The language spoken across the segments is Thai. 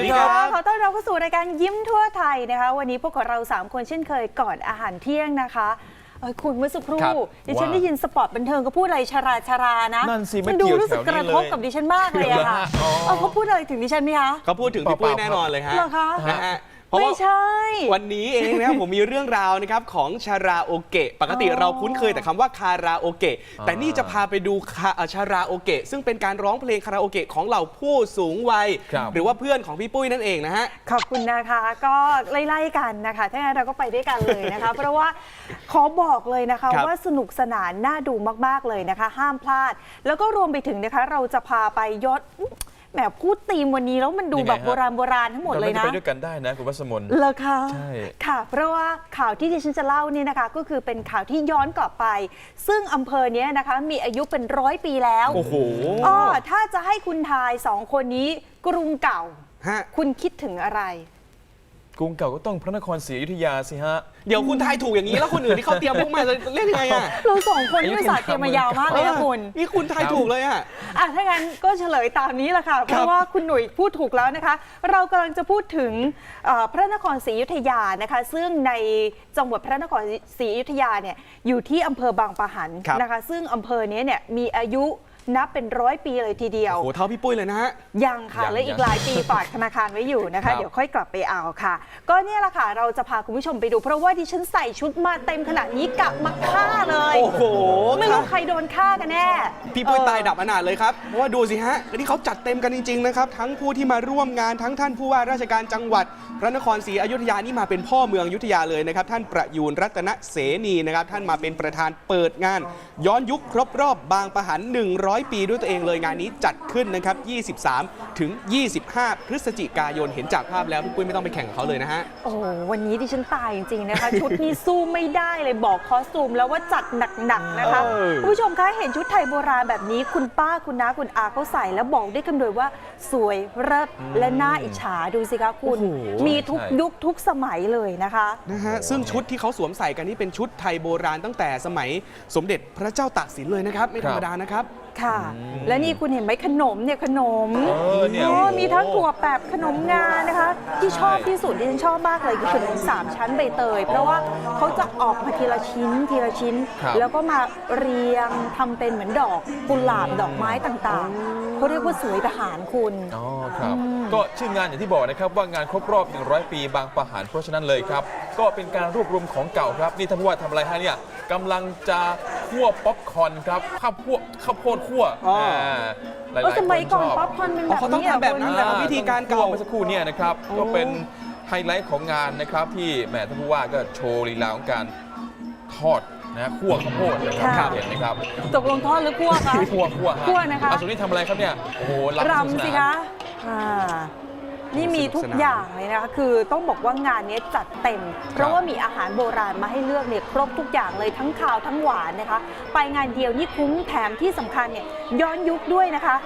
วัสดีครับขอต้อนรับเข้าสู่รายการยิ้มทั่วไทยนะคะ วันนี้พวกเรา 3 คนเช่นเคยก่อนอาหารเที่ยงนะคะเอ้ยคุณเมื่อสักครู่ครับดิฉันว่าได้ยินสปอร์ตบันเทิงก็พูดอะไรชาราชารานะนั่นสิไม่มันดูเกี่ยวรู้สึกแถวนี้กระทบเลยกับดิฉันมากเลยอะค่ะอ๋อเออเขาพูดอะไรถึงดิฉันไหมคะเขาพูดถึงพี่ปุ้ยแน่นอนเลยฮะเหรอคะนะฮะ เพราะไม่ว่าใช่ วันนี้เองนะครับ ผมมีเรื่องราวนะครับของชาราโอเกะ ปกติอ๋อเราคุ้นเคยแต่คำว่าคาราโอเกะ แต่นี่จะพาไปดูคาเอ่อชาราโอเกะ ซึ่งเป็นการร้องเพลงคาราโอเกะของเหล่าผู้สูงวัย ครับ หรือว่าเพื่อนของพี่ปุ้ยนั่นเองนะฮะ ขอบคุณนะคะ ก็ไล่ๆกันนะคะถ้างั้นเราก็ไปด้วยกันเลยนะคะ เพราะว่าขอบอกเลยนะคะ ครับ ว่าสนุกสนานน่าดูมากๆเลยนะคะ ห้ามพลาด แล้วก็รวมไปถึงนะคะ เราจะพาไปยอด แหมพูดธีมวันนี้แล้วมันดูยังไงแบบฮะ โบราณโบราณทั้งหมดเลยรานะจะไปด้วยกันได้นะคุณวัสมน เหรอคะใช่ ค่ะ เพราะว่าข่าวที่ดิฉันจะเล่านี่นะคะ ก็คือเป็นข่าวที่ย้อนกลับไป ซึ่งอำเภอเนี้ยนะคะ มีอายุเป็นร้อยปีแล้วโอ้โห อ้อถ้าจะให้คุณทายสองคนนี้กรุงเก่า ฮะ คุณคิดถึงอะไร กรุงเก่าก็ต้องพระนครศรีอยุธยาสิฮะ เดี๋ยวคุณทายถูกอย่างนี้แล้วคนอื่นที่เขาเตรียมพวกมาจะเล่นยังไงอะเราสองคนอายุนี่ไม่สาห์เตรียมมายาวมากเลยนะคุณ นี่คุณทายถูกเลยอะอะถ้างั้นก็เฉลยตามนี้แหละค่ะ เพครัราะบว่าคุณหนุ่ยพูดถูกแล้วนะคะ เรากำลังจะพูดถึงเอ่อพระนครศรีอยุธยานะคะ ซึ่งในจังหวัดพระนครศรีอยุธยาเนี่ยอยู่ที่อำเภอบางปะหันครับ นะคะ ซึ่งอำเภอเนี้ยเนี่ยมีอายุ นับเป็นร้อยปีเลยทีเดียว โอ้โหเท่าพี่ปุ้ยเลยนะฮะ ยังค่ะ ยังและอียักงหลายปีฝากธนาคารไว้อยู่นะครัคะ บ เดี๋ยวค่อยกลับไปเอาค่ะ ก็เนี่ยแหละค่ะ เราจะพาคุณผู้ชมไปดู เพราะว่าดิฉันใส่ชุดมาเต็มขนาดนี้กะมาฆ่าเลย โอ้โหไม่ครัรู้บใครโดนฆ่ากันแน่พี่ปุ้ยเออ ตายดับอนาถเลยครับ เพราะว่าดูสิฮะอันนี้เขาจัดเต็มกันจริง ๆ นะครับ ทั้งผู้ที่มาร่วมงานทั้งท่านผู้ว่าราชการจังหวัด พระนครศรีอยุธยานี่มาเป็นพ่อเมืองอยุธยาเลยนะครับ ท่านประยูนรัตนเสนีนะครับ ท่านมาเป็นประธานเปิดงาน ย้อนยุคครบรอบบางประหัน100 ปีด้วยตัวเองเลยงานนี้จัดขึ้นนะครับ 23 ถึง 25 พฤศจิกายนเห็นจากภาพแล้วพี่ปุ้ยไม่ต้องไปแข่งกับเขาเลยนะฮะ โอ้โหวันนี้ดิฉันตายจริงๆนะคะ ชุดนี้สู้ไม่ได้เลยบอกคอสตูมแล้วว่าจัดหนักๆนะคะเออ คุณผู้ชมคะเห็นชุดไทยโบราณแบบนี้คุณป้าคุณน้าคุณอาเขาใส่แล้วบอกได้คำเดียวว่าสวยเลิศและน่าอิจฉาดูสิคะคุณ โอ้โห มีทุกใช่ยุคทุกสมัยเลยนะคะ นะฮะซึ่งชุดที่เขาสวมใส่กันนี่เป็นชุดไทยโบราณตั้งแต่สมัยสมเด็จพระเจ้าตากสินเลยนะครับ ไม่ธรรมดานะครับ ค่ะ และนี่คุณเห็นไหมขนมเนี่ยขนมเออเนี่ยโอ้โอ้โหมีทั้งถั่วแปบขนมงานะคะ ที่ชอบที่สุดที่ฉันชอบมากเลยคือขนมสามชั้นใบเตย เพราะว่าเขาจะออกมาทีละชิ้นทีละชิ้น ครับ แล้วก็มาเรียงทำเป็นเหมือนดอกกุหลาบดอกไม้ต่างๆเขาเรียกว่าสวยทหารคุณ อ๋อครับ ก็ชื่องานอย่างที่บอกนะครับว่างานครบรอบ 100 ปีบางประหารเพราะฉะนั้นเลยครับ ก็เป็นการรวบรวมของเก่าครับ นี่ท่านผู้ว่าทำอะไรฮะเนี่ยกำลังจะ คั่วป๊อปคอร์นครับข้าวคั่วข้าวโพดคั่วอ๋ออ่าหลายเออๆสมัยก่อนชบป๊อปคอร์นเป็นอ๋แบอบเขาต้องนี้ะทำแบบนั้นคุณเหรอวิธีการเก่าคั่วเมื่อสักครู่เนี่ยนะครับโอ้ก็เป็นไฮไลท์ของงานนะครับที่แหมท่านผู้ว่าก็โชว์ลีลาของการทอดนะคั่วข้าวโพดนะครับเห็นไหมครับตกลงทอดหรือคั่วคะ คั่วคั่วฮคั่วนะคะ อ่ส่วนนี้ทำอะไรครับเนี่ยโอ้โหำสนุกสรำนานสิคะอ่า นี่มีทุกอย่างเลยนะคะคือต้องบอกว่างานนี้จัดเต็ม เพราะว่ามีอาหารโบราณมาให้เลือกเนี่ยครบทุกอย่างเลยทั้งข้าวทั้งหวานนะคะ ไปงานเดียวนี่คุ้มแถมที่สำคัญเนี่ยย้อนยุคด้วยนะคะ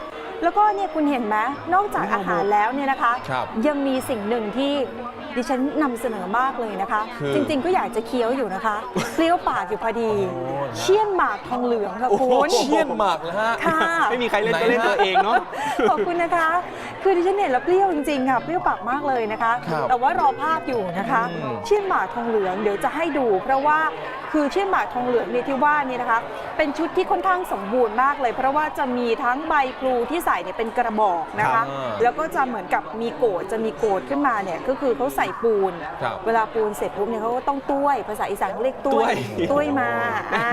แล้วก็เนี่ยคุณเห็นไหมนอกจากอาหารแล้วเนี่ยนะคะครับยังมีสิ่งหนึ่งที่ ดิฉันนำเสนอมากเลยนะคะ คือจริง ๆ ก็อยากจะเคี้ยวอยู่นะคะเปรี้ยวปากอยู่พอดีโอ้นะเชี่ยนหมากทองเหลืองค่ะโอ้โหคุณเชี่ยนหมากเลยฮะ ค่ะ ไม่มีใครเล่นก็เล่นตัวเองเนาะ ขอบคุณนะคะ คือดิฉันเห็นแล้วเปรี้ยวจริงๆค่ะเปรี้ยวปากมากเลยนะคะ ครับแต่ว่ารอภาพอยู่นะคะ อืม เชี่ยนหมากทองเหลืองเดี๋ยวจะให้ดู เพราะว่า คือเชี่ยนหมากทองเหลืองเนี่ยที่ว่านี่นะคะ เป็นชุดที่ค่อนข้างสมบูรณ์มากเลย เพราะว่าจะมีทั้งใบพลูที่ใส่เนี่ยเป็นกระบอกนะครัคะบแล้วก็จะเหมือนกับมีโกดจะมีโกดขึ้นมาเนี่ยก็คือเขาใส่ปูนครับเวลาปูนเสร็จปุ๊บเนี่ยเขาก็ต้องต้วยภาษาอีสานเขาเรียกต้วยต้วยต้วยมาอ่า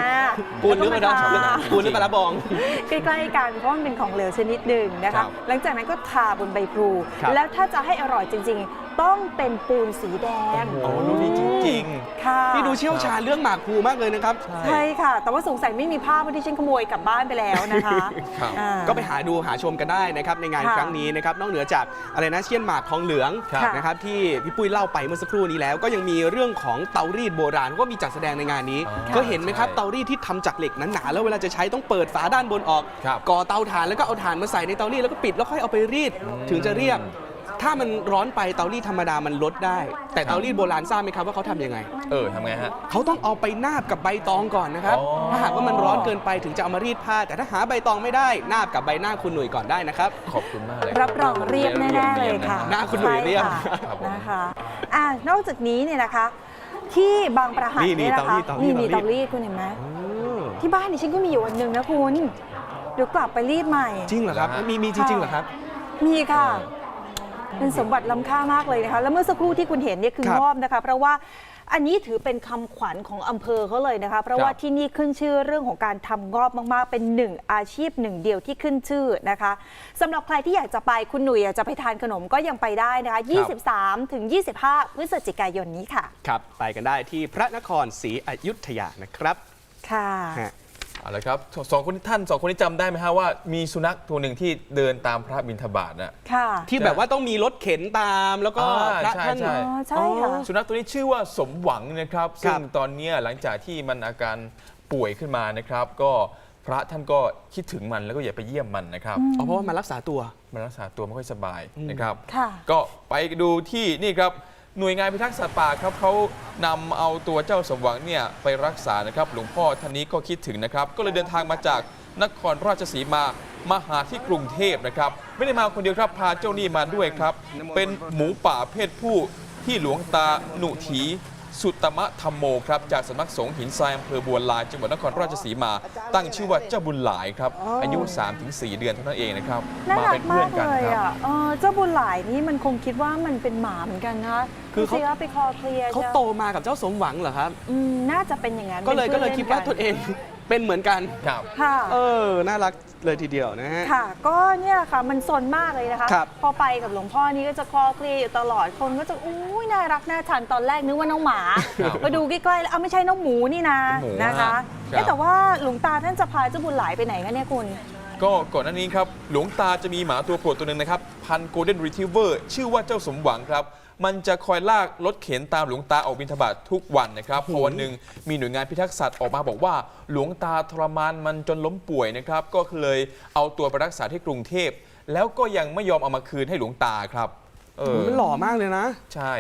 ปูนหรือปลาแล้วดก็องมาทาปูนหรือปลาร้าบองใกล้ๆกันเพราะมันเป็นของเหลวชนิดหนึ่งนะครัคะบหลังจากนั้นก็ทาบนใบพลูครับแล้วถ้าจะให้อร่อยจริงๆต้องเป็นปูนสีแดง โอ้โหดูดีจริงค่ะนี่ดูเชี่ยวชาญเรื่องหมากพลูมากเลยนะครับๆใช่ค่ะ แต่ว่าสงสัยไม่มีภาพเพราะที่ฉันขโมยกลับบ้านไปแล้วนะคะครับ อ่า ก็ไปหาดูหาชมกันได้นะครับในงานค่ะครั้งนี้นะครับนอกเหนือจากอะไรนะเชี่ยนหมากทองเหลืองครับ นะครับที่พี่ปุ้ยเล่าไปเมื่อสักครู่นี้แล้ว ก็ยังมีเรื่องของเตารีดโบราณก็มีจัดแสดงในงานนี้อ๋อก็เห็นไหมครับใช่เตารีดที่ทำจากเหล็กหนาๆแล้วเวลาจะใช้ต้องเปิดฝาด้านบนออกครับ ก่อเตาถ่านแล้วก็เอาถ่านมาใส่ในเตารีดแล้วก็ปิดแล้วค่อยเอาไปรีดถึงจะเรียบ ถ้ามันร้อนไปเตารีดธรรมดามันลดได้ แต่ครับเตารีดโบราณทราบไหมครับว่าเขาทำยังไง เออทำไงฮะ เขาต้องเอาไปนาบกับใบตองก่อนนะครับ อ๋อ ถ้าหากว่ามันร้อนเกินไปถึงจะเอามารีดผ้า แต่ถ้าหาใบตองไม่ได้นาบกับใบหน้าคุณหนุ่ยก่อนได้นะครับ ขอบคุณมากเลยรับรองเรียบแน่ๆเลยค่ะหน้าคุณหนุ่ยเรียบ ใช่ค่ะครับผมนะคะอ่านอกจากนี้เนี่ยนะคะ ที่บางประหันนี่นี่เนี่ยนะคะเตารีดนี่เตารีดนี่เตารีดคุณเห็นไหมอืมที่บ้านนี่ฉันก็มีอยู่อันหนึ่งนะคุณเดี๋ยวกลับไปรีดใหม่ จริงเหรอครับเหรอฮะมีมีจริงๆเหรอครับ มีค่ะ เป็นสมบัติล้ำค่ามากเลยนะคะ แล้วเมื่อสักครู่ที่คุณเห็นเนี่ยคือครับงอบนะคะ เพราะว่าอันนี้ถือเป็นคำขวัญของอำเภอเขาเลยนะคะ เพราะว่าครับ ที่นี่ขึ้นชื่อเรื่องของการทำงอบมาก ๆ เป็นหนึ่งอาชีพหนึ่งเดียวที่ขึ้นชื่อนะคะสำหรับใครที่อยากจะไปคุณหนุ่ยอยากจะไปทานขนมก็ยังไปได้นะคะ 23 ถึง 25 พฤศจิกายนนี้ค่ะ ครับ ไปกันได้ที่พระนครศรีอยุธยานะครับค่ะ ฮะ เอาละครับสสองคนท่านสองคนนี้จำได้ไหมฮะว่ามีสุนัขตัวหนึ่งที่เดินตามพระบิณฑบาตนะค่ะที่แบบว่าต้องมีรถเข็นตามแล้วก็อ่าพระใช่ท่าน ใช่ อ๋อใช่ค่ะ สุนัขตัวนี้ชื่อว่าสมหวังนะครับ ครัซึ่บงตอนเนี้ยหลังจากที่มันอาการป่วยขึ้นมานะครับ ก็พระท่านก็คิดถึงมันแล้วก็อย่าไปเยี่ยมมันนะครับ อ๋อเพราะว่ามารักษาตัว มันรักษาตัวไม่ค่อยสบายนะครับ ค่ะ ก็ไปดูที่นี่ครับ หน่วยงานพิทักษ์สัตว์ป่าครับเขานำเอาตัวเจ้าสมหวังเนี่ยไปรักษานะครับ หลวงพ่อท่านนี้ก็คิดถึงนะครับ ก็เลยเดินทางมาจากนครราชสีมามาหาที่กรุงเทพนะครับ ไม่ได้มาคนเดียวครับพาเจ้านี่มาด้วยครับ เป็นหมูป่าเพศผู้ที่หลวงตาหนุถีสุตมะธรรมโมครับจากสำนักสงฆ์หินทรายอำเภอบัวลายจังหวัดนครราชสีมา ตั้งชื่อว่าเจ้าบุญหลายครับอายุ 3-4 เดือนเท่านั้นเองนะครับน่ามารัเป็กนเพื่มาอนกกันเลยครับ อะเออเจ้าบุญหลายนี่มันคงคิดว่ามันเป็นหมาเหมือนกันนะ คือเขาดูสิว่าไปคอเคลียร์เขาใช่โตมากับเจ้าสมหวังเหรอครับ อืมน่าจะเป็นอย่างนั้นก็เลยป็ก็นเลยพื่คิดว่ากัตนเองเป็นเหมือนกัน ครับ ค่ะ เออ น่ารักเลยทีเดียวนะฮะ ค่ะ ก็เนี่ยค่ะมันซนมากเลยนะคะ ครับพอไปกับหลวงพ่อนี่ก็จะคลอเคลียร์อยู่ตลอดคนก็จะอุ้ยน่ารักน่าชันตอนแรกนึกว่าน้องหมา ครับมาดูใกล้ๆแล้วเอาไม่ใช่น้องหมูนี่นะหมูนะคะครับ เอ๊ะแต่ว่าหลวงตาท่านจะพาเจ้าบุญหลายไปไหนคะเนี่ยคุณ ก็ก่อนหน้านี้ครับ หลวงตาจะมีหมาตัวโปรดตัวหนึ่งนะครับ พันโกลเด้นรีท i เวอร์ชื่อว่าเจ้าสมหวังครับ มันจะคอยลากรถเข็นตามหลวงตาออกบิณฑบาตทุกวันนะครับพอวันหนึ่งมีหน่วยงานพิทักษ์สัตว์ออกมาบอกว่า หลวงตาทรมานมันจนล้มป่วยนะครับก็เลยเอาตัวไปรักษาที่กรุงเทพ แล้วก็ยังไม่ยอมเอามาคืนให้หลวงตาครับเออมันหล่อมากเลยนะ ใช่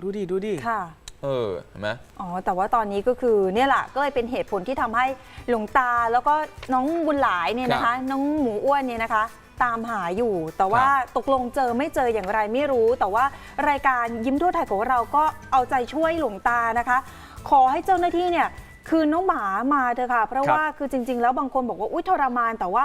ดูดิดูดิ ค่ะ เออเห็นไหมอ๋อ แต่ว่าตอนนี้ก็คือเนี่ยแหละก็เลยเป็นเหตุผลที่ทำให้หลวงตาแล้วก็น้องบุญหลายเนี่ยนะครัคะบน้องหมูอ้วนเนี่ยนะคะ ตามหาอยู่ แต่ว่าครับตกลงเจอไม่เจออย่างไรไม่รู้ แต่ว่ารายการยิ้มทั่วไทยของเราก็เอาใจช่วยหลวงตานะคะ ขอให้เจ้าหน้าที่เนี่ยคืนน้องหมามาเถอะค่ะ เพราะครับว่าคือจริง ๆ แล้วบางคนบอกว่าอุ้ยทรมาน แต่ว่า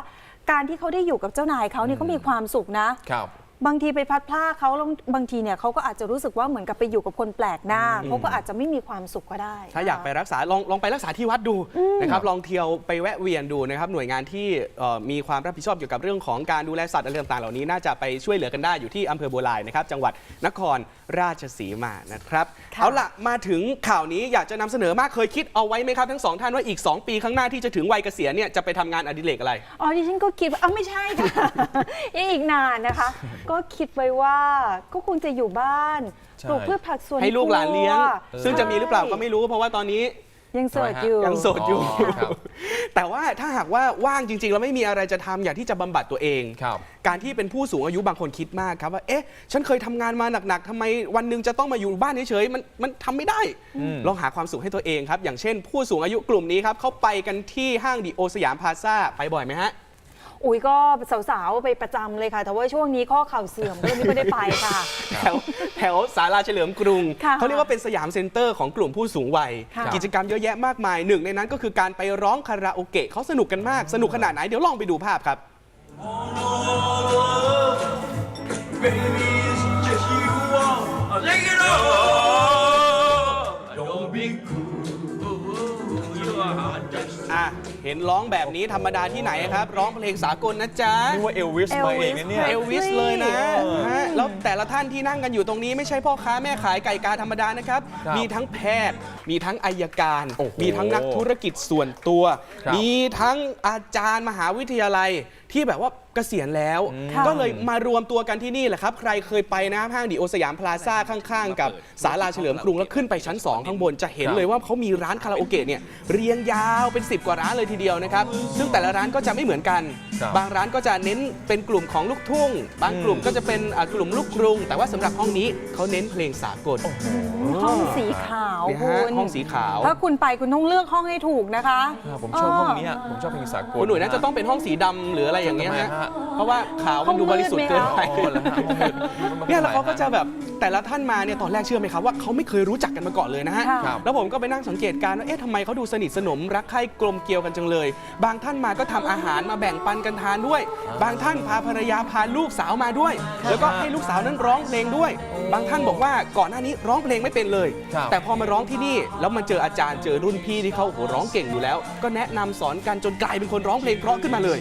การที่เขาได้อยู่กับเจ้านายเขาเนี่ยเขามีความสุขนะครั บบางทีไปพัดพลาดเขาแล้วบางทีเนี่ยเขาก็อาจจะรู้สึกว่าเหมือนกับไปอยู่กับคนแปลกหน้าเขาก็อาจจะไม่มีความสุขก็ได้ถ้าอยากไปรักษาลองลองไปรักษาที่วัดดูนะครับลองเที่ยวไปแวะเวียนดูนะครับหน่วยงานที่เอ่อมีความรับผิดชอบเกี่ยวกับเรื่องของการดูแลสัตว์อะไรต่างๆเหล่านี้น่าจะไปช่วยเหลือกันได้อยู่ที่อำเภอบัวลายนะครับจังหวัดนครราชสีมานะครับค่ะเอาล่ะมาถึงข่าวนี้อยากจะนำเสนอมากเคยคิดเอาไว้ไหมครับทั้งสองท่านว่าอีก 2 ปีข้างหน้าที่จะถึงวัยเกษียณเนี่ยจะไปทำงานอดิเรกอะไรอ๋อดิฉันก็คิดว่าอ้าวไม่ใช่ค่ะยังอีกนานนะคะก็คิดไว้ว่าก็คงจะอยู่บ้านใช่ ปลูกพืชผักสวนให้ลูกหลานเลี้ยง ครัวซึ่งจะมีหรือเปล่าก็ไม่รู้เพราะว่าตอนนี้ยังโสดทำไมฮะอยู่ ยังโสดอยู่ อ๋อครับ แต่ว่าถ้าหากว่าว่างจริงๆแล้วไม่มีอะไรจะทำอยากที่จะบำบัดตัวเอง ครับ การที่เป็นผู้สูงอายุบางคนคิดมากครับว่า เอ๊ะ ฉันเคยทำงานมาหนักๆทำไมวันหนึ่งจะต้องมาอยู่บ้านเฉยๆ มันมันทำไม่ได้ อืม ลองหาความสุขให้ตัวเองครับ อย่างเช่นผู้สูงอายุกลุ่มนี้ครับเขาไปกันที่ห้างดีโอสยามพลาซ่าไปบ่อยไหมฮะ อุ้ยก็สาวๆไปประจำเลยค่ะ แต่ว่าช่วงนี้ข้อเข่าเสื่อมก็เลยไม่ค่อยได้ไปค่ะ แถวแถวสาราเฉลิมกรุง ค่ะเขาเรียกว่าเป็นสยามเซ็นเตอร์ของกลุ่มผู้สูงวัย ค่ะ กิจกรรมเยอะแยะมากมายหนึ่งในนั้นก็คือการไปร้องคาราโอเกะเขาสนุกกันมากสนุกขนาดไหนเดี๋ยวลองไปดูภาพครับ Baby, it's just you want. Take it off. Don't be cruel. You are just อะเห็นร้อง แบบนี้ธรรมดาที่ไหนครับ ร้องเพลงสากลนะจ๊ะนี่ว่าเอลวิสมาเองนะเนี่ย เอลวิสเลยนะฮะแล้วแต่ละท่านที่นั่งกันอยู่ตรงนี้ไม่ใช่พ่อค้าแม่ขายไก่กาธรรมดานะครับ ครับมีทั้งแพทย์ มีทั้งอายการ โอ้โหมีทั้งนักธุรกิจส่วนตัว ครับมีทั้งอาจารย์มหาวิทยาลัยที่แบบว่าเกษียณแล้ว ค่ะก็เลยมารวมตัวกันที่นี่แหละครับ ใครเคยไปนะห้างดีโอสยามพลาซ่าข้างๆ กับศาลาเฉลิมกรุงแล้วขึ้นไปชั้น 2 ข้างบนจะเห็นครับเลยว่าเขามีร้านคาราโอเกะเนี่ยเรียงยาวเป็น 10 กว่าร้านเลยทีเดียวนะครับซึ่งแต่ละร้านก็จะไม่เหมือนกัน ครับบางร้านก็จะเน้นเป็นกลุ่มของลูกทุ่ง บางกลุ่มก็จะเป็นอ่ากลุ่มลูกกรุง แต่ว่าสำหรับห้องนี้เขาเน้นเพลงสากลห้องสีขาวเนี่ยคุฮะณห้องสีขาวถ้าคุณไปคุณต้องเลือกห้องให้ถูกนะคะอ่าผมชอบห้องเนี้ยผมชอบเพลงสากลคุณหนุ่ยน่าจะต้องเป็นห้องสีดำหรืออะไรอย่างเงี้ยทำไมฮะฮะเพราะว่าขาวมันดูบริสุทธิ์เกินไปอ๋อเหรอฮะเนี่ยแล้วเขาก็จะแบบแต่ละท่านมาเนี่ยตอนแรกเชื่อไหมครับว่าเขาไม่เคยรู้จักกันมาก่อนเลยนะฮะ ค่ะครับแล้วผมก็ไปนั่งสังเกตการณ์ว่าเอ๊ะทำไมเขาดูสนิทสนมรักใคร่กลมเกลียวกันจังเลยบางท่านมาก็ทำอาหารมาแบ่งปันกันทานด้วย บางท่านพาภรรยาพาลูกสาวมาด้วย แล้วก็ให้ลูกสาวนั้นร้องเพลงด้วย บางท่านบอกว่าก่อนหน้านี้ร้องเพลงไม่เป็นเลยแต่พอมาร้องที่นี่แล้วมันเจออาจารย์เจอรุ่นพี่ที่เขาโอ้โหร้องเก่งอยู่แล้ว ก็แนะนำสอนกันจนกลายเป็นคนร้องเพลงเพราะขึ้นมาเลย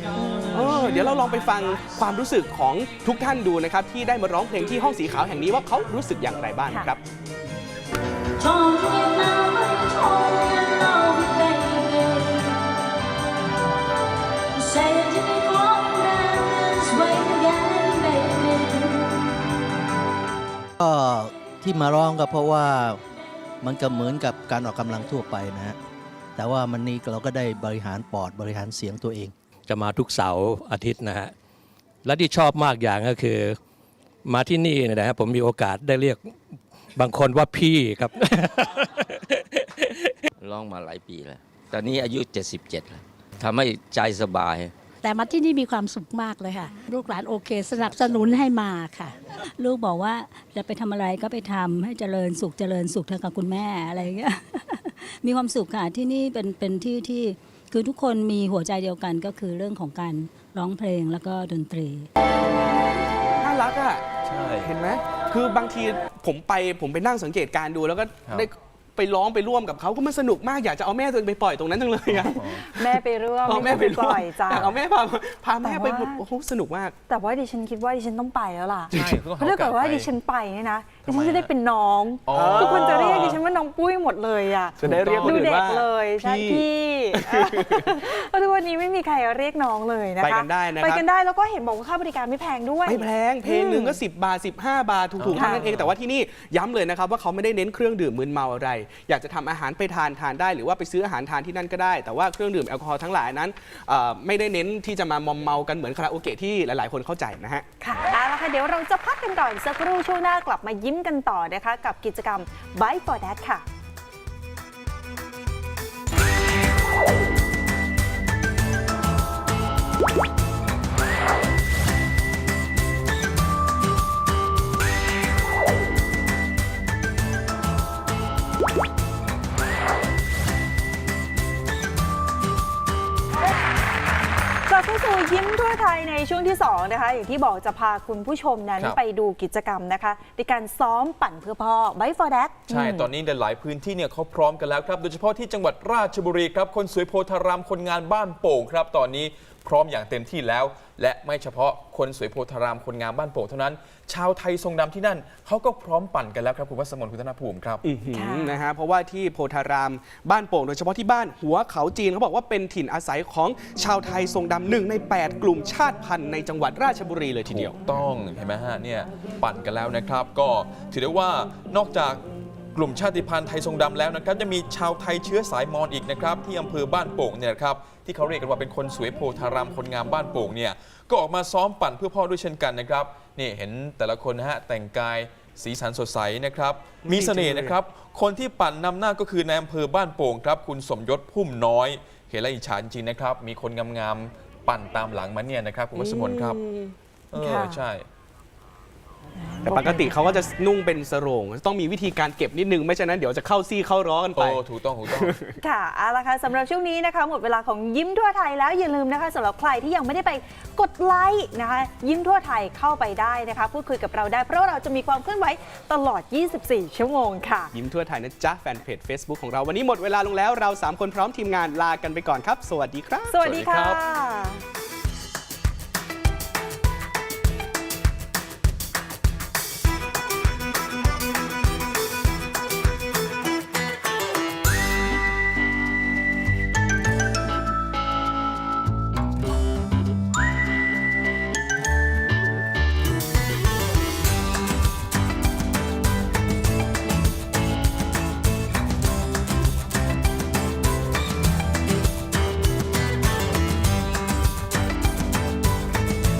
เออเดี๋ยวเราลองไปฟังความรู้สึกของทุกท่านดูนะครับที่ได้มาร้องเพลงที่ห้องสีขาวแห่งนี้ว่าเขารู้สึกอย่างไรบ้างครับ ชมเพียงน้ำชม ที่มาร้องก็เพราะว่ามันก็เหมือนกับการออกกำลังทั่วไปนะฮะแต่ว่ามันนี้เราก็ได้บริหารปอดบริหารเสียงตัวเอง จะมาทุกเสาร์อาทิตย์นะฮะและที่ชอบมากอย่างก็คือ มาที่นี่เนยนะฮะผมมีโอกาสได้เรียกบางคนว่าพี่ครับ ร้องมาหลายปีแล้ว ตอนนี้อายุ 77แล้วทำให้ใจสบาย แต่มาที่นี่มีความสุขมากเลยค่ะ ลูกหลานโอเค สนับสนุนให้มาค่ะ ลูกบอกว่าจะไปทำอะไรก็ไปทำให้เจริญสุขเจริญสุขเธอกับคุณแม่อะไรอย่างเงี้ยมีความสุขค่ะที่นี่เป็นเป็นที่ที่คือทุกคนมีหัวใจเดียวกันก็คือเรื่องของการร้องเพลงแล้วก็ดนตรีน่ารักอะใช่ เห็นไหมคือบางทีผมไปผมไปนั่งสังเกตการณ์ดูแล้วก็ครับได้ ไปร้องไปร่วมกับเขาก็มันสนุกมากอยากจะเอาแม่ตัวเองไปปล่อยตรงนั้นจังเลยอะแม่ไปร่วมเอาแม่ไปร่วปมล่อยจ้ะเอาแม่พาพาแม่ไปแต่ว่า โอ้โหสนุกมาก แต่ว่าดิฉันคิดว่าดิฉันต้องไปแล้วล่ะ ใช่ต้องเพราะถ้าเกิดว่าหโอสไปดิฉันไปเนี่ยนะ ดิทำไมฉันจะได้ฮะเป็นน้องอ๋อ ทุกคนจะเรียกดิฉันว่าน้องปุ้ยหมดเลยอะจะได้เรียกคนดูอื่นเด็กว่าเลยใช่พี่ พี่เพราะทุกวันนี้ไม่มีใครเรียกน้องเลยนะคะไปกันได้นะครับ ไปกันได้แล้วก็เห็นบอกว่าค่าบริการไม่แพงด้วย ไม่แพงเพลงหนึ่งก็ 10 บาท 15 บาท ถูกๆค่ะเท่านั้นเองแต่ว่าที่นี่ย้ำเลยนะครับว่าเขาไม่ได้เน้นเครื่องดื่มมึนเมาอะไร อยากจะทำอาหารไปทานทานได้ หรือว่าไปซื้ออาหารทานที่นั่นก็ได้ แต่ว่าเครื่องดื่มแอลกอฮอล์ทั้งหลายนั้นเอ่อไม่ได้เน้นที่จะมามอมเมากันเหมือนคาราโอเกะที่หลายๆ คนเข้าใจนะฮะ ค่ะเอาละค่ะเดี๋ยวเราจะพักกันก่อนสักครู่ช่วงหน้ากลับมายิ้มกันต่อนะคะ กับกิจกรรม Bike for Dad ค่ะ เข้าสู่ยิ้มทั่วไทยในช่วงที่2นะคะอย่างที่บอกจะพาคุณผู้ชมนั้นครับ ไปดูกิจกรรมนะคะ ในการซ้อมปั่นเพื่อพ่อ Bite for Dad ใช่ ตอนนี้หลายๆพื้นที่เนี่ยเขาพร้อมกันแล้วครับ โดยเฉพาะที่จังหวัดราชบุรีครับ คนสวยโพธารามคนงานบ้านโป่งครับ ตอนนี้พร้อมอย่างเต็มที่แล้ว และไม่เฉพาะคนสวยโพธารามคนงานบ้านโป่งเท่านั้น ชาวไทยทรงดำที่นั่นเขาก็พร้อมปั่นกันแล้วครับคุณวัสมนคุณธนภูมิครับ อื้อหือค่ะ นะฮะเพราะว่าที่โพธารามบ้านโป่งโดยเฉพาะที่บ้านหัวเขาจีนเขาบอกว่าเป็นถิ่นอาศัยของชาวไทยทรงดำหนึ่งใน 8 กลุ่มชาติพันธุ์ในจังหวัดราชบุรีเลยทีเดียว ถูกต้องเห็นไหมฮะเนี่ยปั่นกันแล้วนะครับ ก็ถือได้ว่านอกจาก กลุ่มชาติพันธุ์ไทยทรงดำแล้วนะครับจะมีชาวไทยเชื้อสายมอญอีกนะครับที่อำเภอบ้านโป่งเนี่ยนะครับที่เขาเรียกกันว่าเป็นคนสวยโพธารามคนงามบ้านโป่งเนี่ยก็ออกมาซ้อมปั่นเพื่อพ่อด้วยเช่นกันนะครับนี่เห็นแต่ละคนนะฮะแต่งกายสีสันสดใสนะครับ มีเสน่ห์นะครับ คนที่ปั่นนำหน้าก็คือในอำเภอบ้านโป่งครับ คุณสมยศพุ่มน้อยเห็นแล้วอิจฉาจริงๆนะครับ มีคนงามๆ ปั่นตามหลังมาเนี่ยนะครับ คุณวัสมนครับ เออค่ะใช่ แต่ปกติเขาก็จะนุ่งเป็นสโรงต้องมีวิธีการเก็บนิดนึง ไม่ฉะนั้นเดี๋ยวจะเข้าซี่เข้าร้อกันไป โอ้ถูกต้องถูกต้อง ค่ะเอาละค่ะสำหรับช่วงนี้นะคะ หมดเวลาของยิ้มทั่วไทยแล้วอย่าลืมนะคะสำหรับใครที่ยังไม่ได้ไปกดไลค์นะคะ ยิ้มทั่วไทยเข้าไปได้นะคะ พูดคุยกับเราได้ เพราะว่าเราจะมีความเคลื่อนไหวตลอด 24 ชั่วโมงค่ะ ยิ้มทั่วไทยนะจ๊ะแฟนเพจ Facebook ของเราวันนี้หมดเวลาลงแล้วเรา3คนพร้อมทีมงานลากันไปก่อนครับ สวัสดีครับ สวัสดีสวัสดีค่ครับะ